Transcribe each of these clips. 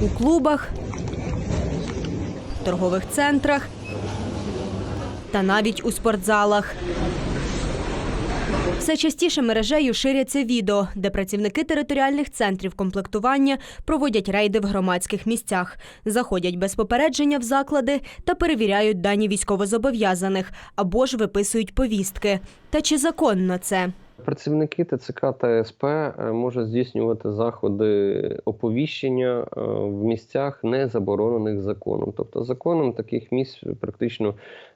у клубах, торгових центрах та навіть у спортзалах. Все частіше мережею ширяться відео, де працівники територіальних центрів комплектування проводять рейди в громадських місцях, заходять без попередження в заклади та перевіряють дані військовозобов'язаних або ж виписують повістки. Та чи законно це? Працівники ТЦК та СП е, можуть здійснювати заходи оповіщення е, в місцях, не заборонених законом. Тобто законом таких місць практично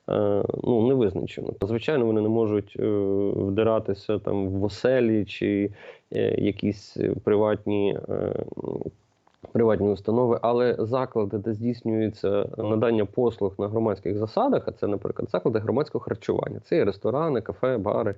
е, ну, не визначено. Звичайно, вони не можуть вдиратися там в оселі чи якісь приватні. Приватні установи, але заклади, де здійснюється надання послуг на громадських засадах, а це, наприклад, заклади громадського харчування. Це є ресторани, кафе, бари,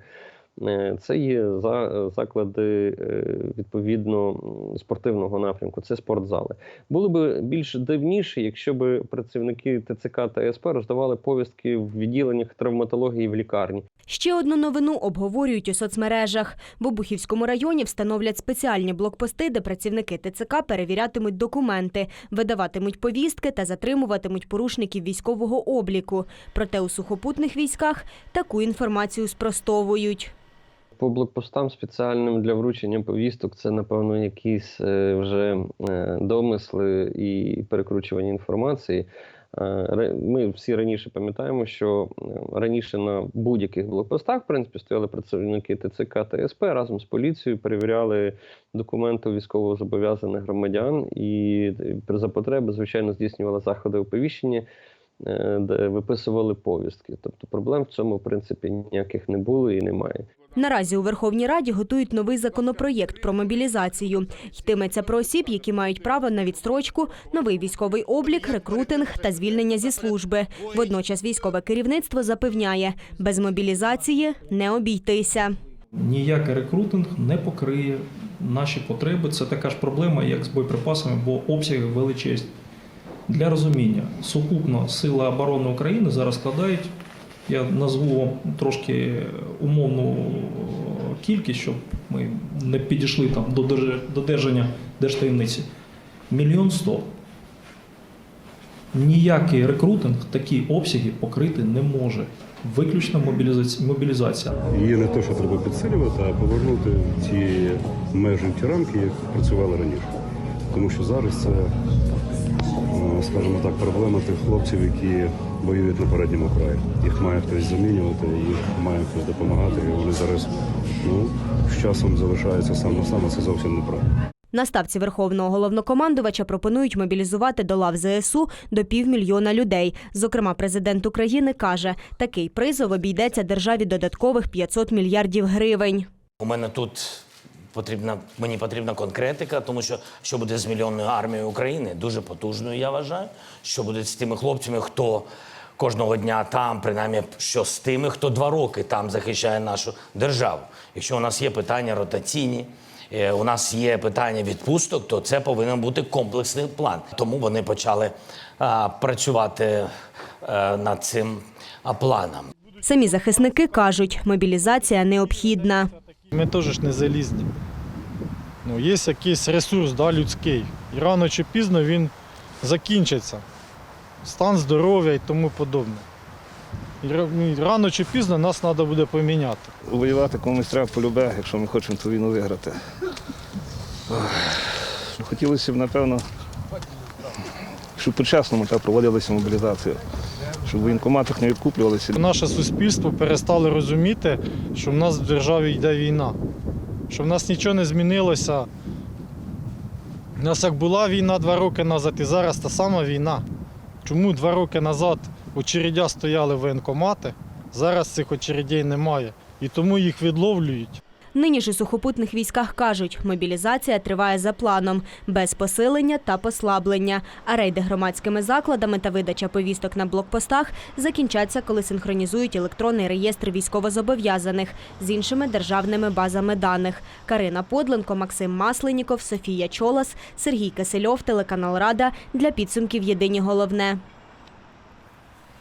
Це є за- заклади е, відповідно спортивного напрямку, це спортзали. Було б більш дивніше, якщо б працівники ТЦК та СП роздавали повістки в відділеннях травматології в лікарні. Ще одну новину обговорюють у соцмережах. В Обухівському районі встановлять спеціальні блокпости, де працівники ТЦК перевірятимуть документи, видаватимуть повістки та затримуватимуть порушників військового обліку. Проте у сухопутних військах таку інформацію спростовують. По блокпостам спеціальним для вручення повісток це, напевно, якісь е, вже е, домисли і перекручування інформації. Е, Ми всі раніше пам'ятаємо, що раніше на будь-яких блокпостах, в принципі, стояли працівники ТЦК та СП разом з поліцією, перевіряли документи військовозобов'язаних громадян і за потреби, звичайно, здійснювали заходи оповіщення, де виписували повістки. Тобто проблем в цьому, в принципі, ніяких не було і немає. Наразі у Верховній Раді готують новий законопроєкт про мобілізацію. Йтиметься про осіб, які мають право на відстрочку, новий військовий облік, рекрутинг та звільнення зі служби. Водночас військове керівництво запевняє, без мобілізації не обійтися. Ніякий рекрутинг не покриє наші потреби. Це така ж проблема, як з боєприпасами, бо обсяги величезні. Для розуміння, сукупно Сили оборони України зараз складають, я назву вам трошки умовну кількість, щоб ми не підійшли там до держ- додержання держтаємниці. Мільйон сто. Ніякий рекрутинг такі обсяги покрити не може. Виключно мобілізація. Її не те, що треба підсилювати, а повернути ті межі ті рамки, як працювали раніше. Тому що зараз це, е, скажімо так, проблема тих хлопців, які воюють на передньому краї. Їх має хтось замінювати, їх має хтось допомагати, і вони зараз ну, з часом залишаються сам на сам, а це зовсім неправильно. На ставці верховного головнокомандувача пропонують мобілізувати до лав ЗСУ до півмільйона людей. Зокрема, президент України каже, такий призов обійдеться державі додаткових 500 мільярдів гривень. У мене тут потрібна мені потрібна конкретика, тому що що буде з мільйонною армією України, дуже потужною, я вважаю. Що буде з тими хлопцями, хто кожного дня там, принаймні, що з тими, хто два роки там захищає нашу державу. Якщо у нас є питання ротаційні. е, У нас є питання відпусток, то це повинен бути комплексний план. Тому вони почали а, працювати е, над цим планом. Самі захисники кажуть, мобілізація необхідна. Ми теж не залізні. Ну, є якийсь ресурс да, людський. І рано чи пізно він закінчиться. Стан здоров'я і тому подобне. І ну, рано чи пізно нас треба буде поміняти. Воювати комусь треба полюбе, якщо ми хочемо ту війну виграти. Ну, Хотілося б, напевно, щоб по-чесному проводилася мобілізація, щоб в воєнкоматах не відкуплювалися. Наше суспільство перестало розуміти, що в нас в державі йде війна, що в нас нічого не змінилося. У нас як була війна два роки назад, і зараз та сама війна. Чому два роки назад очередя стояли воєнкомати, зараз цих очередей немає. І тому їх відловлюють. Нині ж у сухопутних військах кажуть, мобілізація триває за планом, без посилення та послаблення. А рейди громадськими закладами та видача повісток на блокпостах закінчаться, коли синхронізують електронний реєстр військовозобов'язаних з іншими державними базами даних. Карина Подленко, Максим Масленіков, Софія Чолас, Сергій Кисельов, телеканал Рада для підсумків Єдині головне.